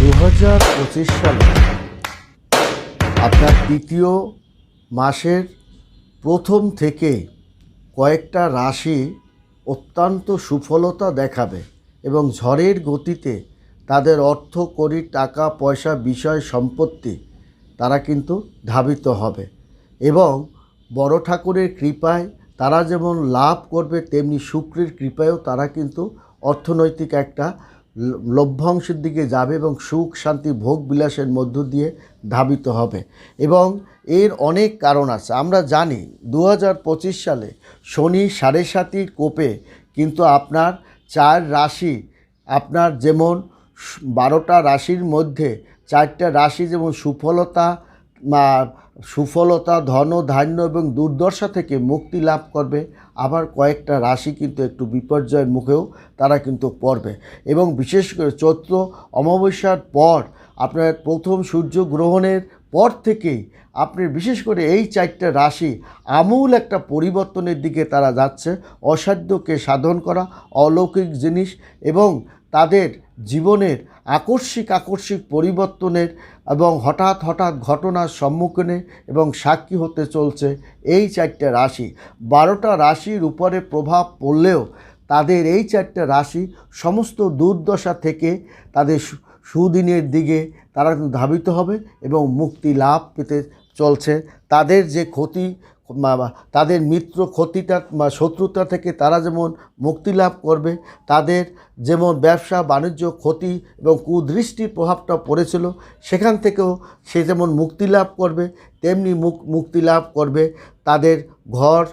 দু হাজার পঁচিশ সালে আপনার তৃতীয় মাসের প্রথম থেকে কয়েকটা রাশি অত্যন্ত সুফলতা দেখাবে এবং ঝড়ের গতিতে তাদের অর্থ করি টাকা, পয়সা, বিষয়, সম্পত্তি তারা কিন্তু ধাবিত হবে এবং বড় ঠাকুরের কৃপায় তারা যেমন লাভ করবে, তেমনি শুক্রের কৃপায়ও তারা কিন্তু অর্থনৈতিক একটা লভ্যাংশের দিকে যাবে এবং সুখ, শান্তি, ভোগ বিলাসের মধ্য দিয়ে ধাবিত হবে। এবং এর অনেক কারণ আছে। আমরা জানি দু হাজার পঁচিশ সালে শনি সাড়ে সাতির কোপে, কিন্তু আপনার চার রাশি, আপনার যেমন বারোটা রাশির মধ্যে চারটা রাশি যেমন সুফলতা সুফলতা, ধন, ধান্য এবং দুর্দশা থেকে মুক্তি লাভ করবে আবার কয়েকটা রাশি কিন্তু একটু বিপর্যয়ের মুখেও তারা কিন্তু পড়বে। এবং বিশেষ করে চৈত্র অমাবস্যার পর আপনার প্রথম সূর্য গ্রহণের পর থেকেই আপনি বিশেষ করে এই চারটে রাশি আমূল একটা পরিবর্তনের দিকে তারা যাচ্ছে। অসাধ্যকে সাধন করা, অলৌকিক জিনিস এবং তাদের জীবনের আকস্মিক আকস্মিক পরিবর্তনের এবং হঠাৎ হঠাৎ ঘটনার সম্মুখীনে এবং সাক্ষী হতে চলছে এই চারটে রাশি। বারোটা রাশির উপরে প্রভাব পড়লেও তাদের এই চারটে রাশি সমস্ত দুর্দশা থেকে তাদের সুদিনের দিকে তারা ধাবিত হবে এবং মুক্তি লাভ পেতে চলছে। তাদের যে ক্ষতি তাদের মিত্র ক্ষতিটা শত্রুতা থেকে তারা যেমন মুক্তি লাভ করবে, তাদের যেমন ব্যবসা, বাণিজ্য ক্ষতি এবং কুদৃষ্টির প্রভাবটা পড়েছিল, সেখান থেকেও সে যেমন মুক্তি লাভ করবে, তেমনি মুক- মুক্তি লাভ করবে তাদের ঘর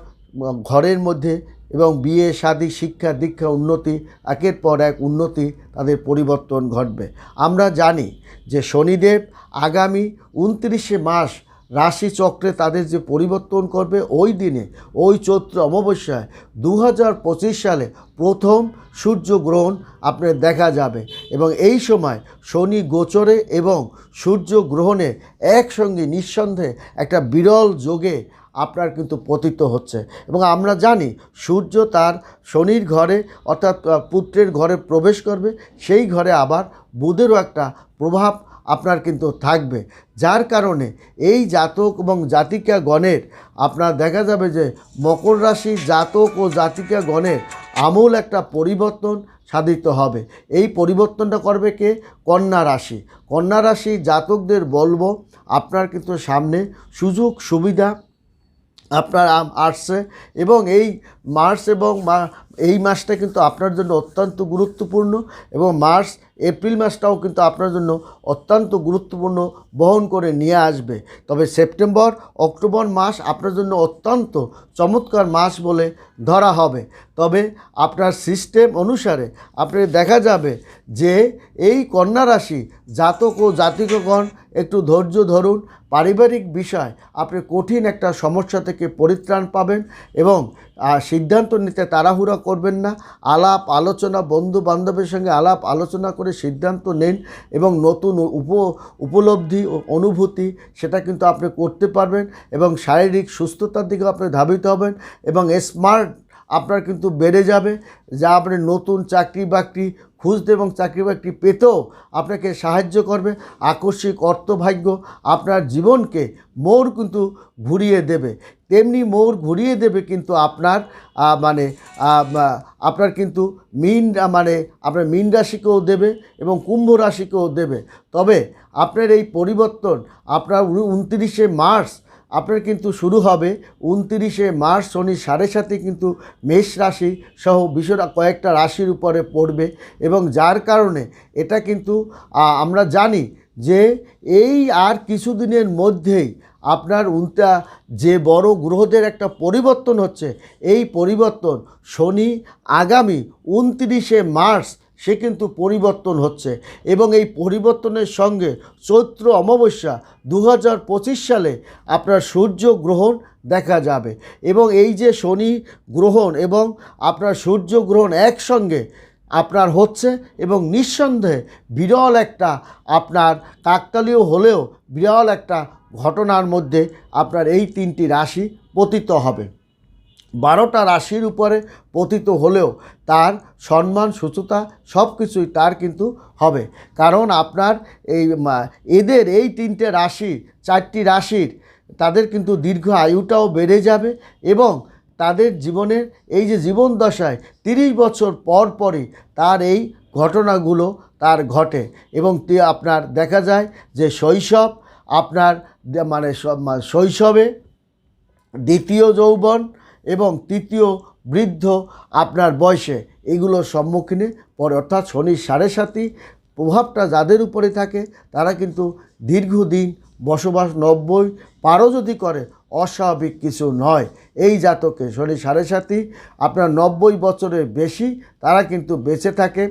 ঘরের মধ্যে এবং বিয়ে, শাদী, শিক্ষা, দীক্ষা, উন্নতি, একের পর এক উন্নতি তাদের পরিবর্তন ঘটবে। আমরা জানি যে শনিদেব আগামী উনত্রিশে মাস রাশি চক্রে তাদের যে পরিবর্তন করবে, ওই দিনে, ওই চৈত্র অমাবস্যায় দু হাজার পঁচিশ সালে প্রথম সূর্যগ্রহণ আপনার দেখা যাবে। এবং এই সময় শনি গোচরে এবং সূর্য গ্রহণে একসঙ্গে নিঃসন্দেহে একটা বিরল যোগে আপনার কিন্তু পতিত হচ্ছে। এবং আমরা জানি সূর্য তার শনির ঘরে অর্থাৎ পুত্রের ঘরে প্রবেশ করবে, সেই ঘরে আবার বুধেরও একটা প্রভাব আপনার কিন্তু থাকবে। যার কারণে এই জাতক এবং জাতিকা গণের আপনার দেখা যাবে যে মকর রাশি জাতক ও জাতিকা গণের আমূল একটা পরিবর্তন সাধিত হবে। এই পরিবর্তনটা করবে কে? কন্যা রাশি। কন্যা রাশি জাতকদের বলব, আপনার কিন্তু সামনে সুযোগ, সুবিধা আপনার আসছে এবং এই মার্চ এবং এই মাসটা কিন্তু আপনার জন্য অত্যন্ত গুরুত্বপূর্ণ এবং মার্চ, এপ্রিল মাসটাও কিন্তু আপনার জন্য অত্যন্ত গুরুত্বপূর্ণ বহন করে নিয়ে আসবে। তবে সেপ্টেম্বর, অক্টোবর মাস আপনার জন্য অত্যন্ত চমৎকার মাস বলে ধরা হবে। তবে আপনার সিস্টেম অনুসারে আপনি দেখা যাবে যে এই কন্যা রাশি জাতক ও জাতিকগণ একটু ধৈর্য ধরুন পারিবারিক বিষয়, আপনি কঠিন একটা সমস্যা থেকে পরিত্রাণ পাবেন এবং সিদ্ধান্ত নিতে তাড়াহুড়া করবেন না। আলাপ আলোচনা বন্ধু বান্ধবের সঙ্গে আলাপ আলোচনা করে সিদ্ধান্ত নেন এবং নতুন উপ, উপলব্ধি ও অনুভূতি সেটা কিন্তু আপনি করতে পারবেন এবং শারীরিক সুস্থতার দিকে আপনি ধাবিত হবেন এবং স্মার্ট আপনার কিন্তু বেড়ে যাবে। যা আপনি নতুন চাকরি বাকরি খুঁজতে এবং চাকরি বাকরি পেতেও আপনাকে সাহায্য করবে। আকস্মিক অর্থভাগ্য আপনার জীবনকে মোর কিন্তু ঘুরিয়ে দেবে। তেমনি মোর ঘুরিয়ে দেবে কিন্তু আপনার মানে আপনার কিন্তু মিন মানে আপনার মিন রাশিকেও দেবে এবং কুম্ভ রাশিকেও দেবে। তবে আপনার এই পরিবর্তন আপনার উনত্রিশে মার্চ আপনার কিন্তু শুরু হবে উনতিরিশে মার্চ শনি সাড়ে সাথে কিন্তু মেষ রাশি সহ বিষয় কয়েকটা রাশির উপরে পড়বে এবং যার কারণে এটা কিন্তু আমরা জানি যে এই আর কিছুদিনের মধ্যেই আপনার উনটা, যে বড় গ্রহদের একটা পরিবর্তন হচ্ছে, এই পরিবর্তন শনি আগামী উনতিরিশে মার্চ সে কিন্তু পরিবর্তন হচ্ছে এবং এই পরিবর্তনের সঙ্গে চৈত্র অমাবস্যা দু হাজার পঁচিশ সালে আপনার সূর্য গ্রহণ দেখা যাবে এবং এই যে শনি গ্রহণ এবং আপনার সূর্য গ্রহণ একসঙ্গে আপনার হচ্ছে এবং নিঃসন্দেহে বিরল একটা আপনার কাকতালীয় হলেও বিরল একটা ঘটনার মধ্যে আপনার এই তিনটি রাশি পতিত হবে। বারোটা রাশির উপরে পতিত হলেও তার সম্মান সুচতা সব কিছুই তার কিন্তু হবে। কারণ আপনার এই এদের এই তিনটে রাশি, চারটি রাশির তাদের কিন্তু দীর্ঘ আয়ুটাও বেড়ে যাবে এবং তাদের জীবনের এই যে জীবন দশায় তিরিশ বছর পর পরই তার এই ঘটনাগুলো তার ঘটে এবং আপনার দেখা যায় যে শৈশব, আপনার মানে শৈশবে দ্বিতীয় যৌবন এবং তৃতীয় বৃদ্ধ আপনার বয়সে এগুলোর সম্মুখীনে পরে অর্থাৎ শনির সাড়ে সাতি প্রভাবটা যাদের উপরে থাকে, তারা কিন্তু দীর্ঘদিন বসবাস নব্বই পারও যদি করে, অস্বাভাবিক কিছু নয়। এই জাতকে শনি সাড়ে সাতি আপনার নব্বই বছরের বেশি, তারা কিন্তু বেঁচে থাকে।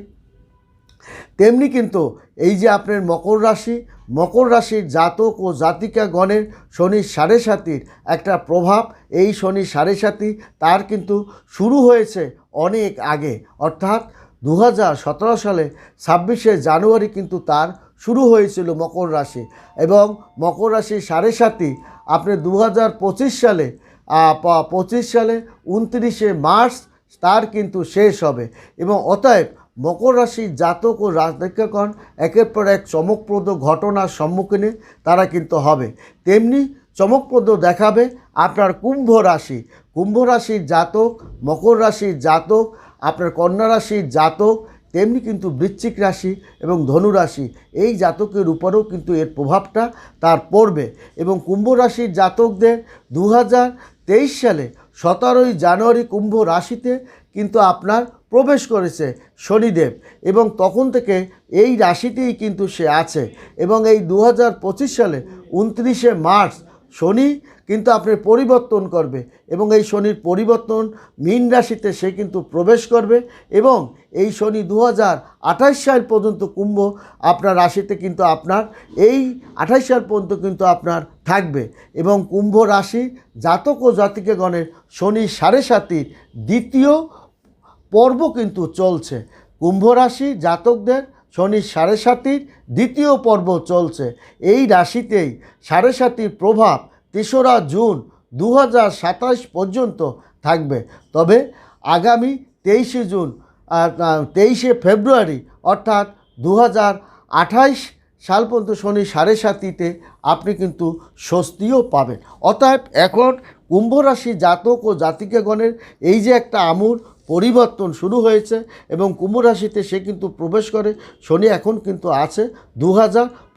তেমনি কিন্তু এই যে আপনার মকর রাশি, মকর রাশির জাতক ও জাতিকা গণের শনির সাড়ে সাতির একটা প্রভাব। এই শনি সাড়ে সাতি, তার কিন্তু শুরু হয়েছে অনেক আগে। অর্থাৎ দু সালে ছাব্বিশে জানুয়ারি কিন্তু তার শুরু হয়েছিল মকর রাশি এবং মকর রাশির সাড়ে সাতি আপনি দু সালে পঁচিশ সালে, উনত্রিশে মার্চ তার কিন্তু শেষ হবে এবং অতএব মকর রাশির জাতক ও রাজনীতিকগণ একের পর এক চমকপ্রদ ঘটনার সম্মুখীনে তারা কিন্তু হবে। তেমনি চমকপ্রদ দেখাবে আপনার কুম্ভ রাশি। কুম্ভ রাশির জাতক, মকর রাশির জাতক, আপনার কন্যা রাশির জাতক, তেমনি কিন্তু বৃশ্চিক রাশি এবং ধনু রাশি। এই জাতকের উপরেও কিন্তু এর প্রভাবটা তার পড়বে এবং কুম্ভ রাশির জাতকদের দু সালে সতেরোই জানুয়ারি কুম্ভ রাশিতে কিন্তু আপনার প্রবেশ করেছে শনিদেব এবং তখন থেকে এই রাশিতেই কিন্তু সে আছে এবং এই দু হাজার পঁচিশ সালে উনত্রিশে মার্চ শনি কিন্তু আপনার পরিবর্তন করবে এবং এই শনির পরিবর্তন মীন রাশিতে সে কিন্তু প্রবেশ করবে এবং এই শনি দু আঠাশ সাল পর্যন্ত কুম্ভ আপনার রাশিতে কিন্তু আপনার এই আঠাশ সাল পর্যন্ত কিন্তু আপনার থাকবে এবং কুম্ভ রাশি জাতক ও জাতিকেগণের শনি সাড়ে সাতির দ্বিতীয় পর্ব কিন্তু চলছে। কুম্ভ রাশি জাতকদের শনি সাড়ে সাতির দ্বিতীয় পর্ব চলছে। এই রাশিতেই সাড়ে সাতির প্রভাব তেসরা জুন দু হাজার সাতাশ পর্যন্ত থাকবে। তবে আগামী তেইশে জুন তেইশে ফেব্রুয়ারি, অর্থাৎ দু সাল পর্যন্ত শনি সাড়ে সাতিতে আপনি কিন্তু স্বস্তিও পাবেন। অতএব এখন কুম্ভ রাশি জাতক ও জাতিকাগণের এই যে একটা আমূল পরিবর্তন শুরু হয়েছে এবং কুম্ভ রাশিতে সে কিন্তু প্রবেশ করে। শনি এখন কিন্তু আছে। দু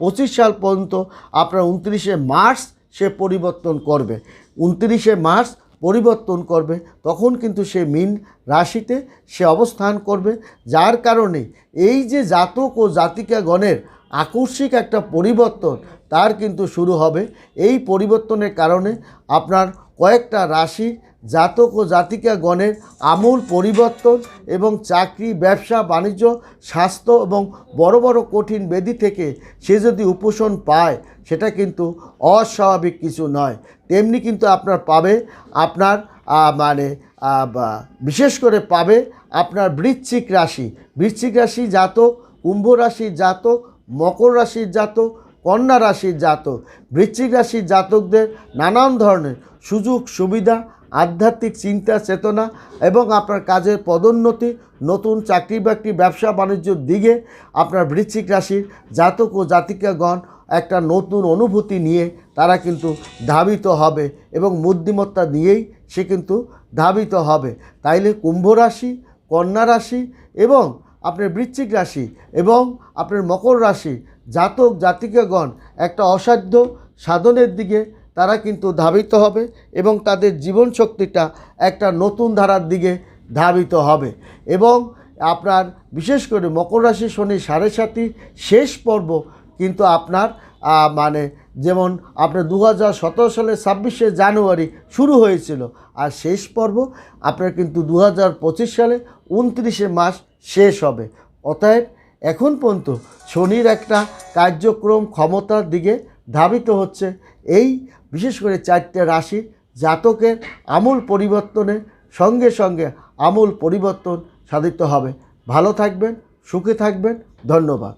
পঁচিশ সাল পর্যন্ত আপনার উনত্রিশে মার্চ সে পরিবর্তন করবে। উনত্রিশে মার্চ পরিবর্তন করবে। তখন কিন্তু সে মিন রাশিতে সে অবস্থান করবে। যার কারণে এই যে জাতক ও জাতিকাগণের আকস্মিক একটা পরিবর্তন তার কিন্তু শুরু হবে। এই পরিবর্তনের কারণে আপনার কয়েকটা রাশি জাতক ও জাতিকা গণের আমূল পরিবর্তন এবং চাকরি, ব্যবসা, বাণিজ্য, স্বাস্থ্য এবং বড় বড় কঠিন বেদি থেকে সে যদি উপশম পায়, সেটা কিন্তু অস্বাভাবিক কিছু নয়। তেমনি কিন্তু আপনার পাবে, আপনার মানে বিশেষ করে পাবে আপনার বৃশ্চিক রাশি। বৃশ্চিক রাশি জাতক, কুম্ভ রাশির জাতক, মকর রাশির জাতক, কন্যা রাশির জাতক। বৃশ্চিক রাশির জাতকদের নানান ধরনের সুযোগ সুবিধা আধ্যাত্মিক চিন্তা, চেতনা এবং আপনার কাজের পদোন্নতি, নতুন চাকরি বাকরি, ব্যবসা বাণিজ্যর দিকে আপনার বৃশ্চিক রাশির জাতক ও জাতিকাগণ একটা নতুন অনুভূতি নিয়ে তারা কিন্তু ধাবিত হবে এবং বুদ্ধিমত্তা নিয়েই সে কিন্তু ধাবিত হবে। তাইলে কুম্ভ রাশি, কন্যা রাশি এবং আপনার বৃশ্চিক রাশি এবং আপনার মকর রাশি জাতক, জাতিকাগণ একটা অসাধ্য সাধনের দিকে তারা কিন্তু ধাবিত হবে এবং তাদের জীবন শক্তিটা একটা নতুন ধারার দিকে ধাবিত হবে। এবং আপনার বিশেষ করে মকর রাশি শনি সাড়ে সাতি শেষ পর্ব কিন্তু আপনার মানে যেমন আপনার দু হাজার সতেরো সালের ছাব্বিশে জানুয়ারি শুরু হয়েছিল আর শেষ পর্ব আপনার কিন্তু দু হাজার পঁচিশ সালে উনত্রিশে মাস শেষ হবে। অতএব এখন পর্যন্ত শনির একটা কার্যক্রম ক্ষমতার দিকে ধাবিত হচ্ছে। এই বিশেষ করে চারটে রাশির জাতকের আমূল পরিবর্তনে সঙ্গে সঙ্গে আমূল পরিবর্তন সাধিত হবে। ভালো থাকবেন, সুখে থাকবেন। ধন্যবাদ।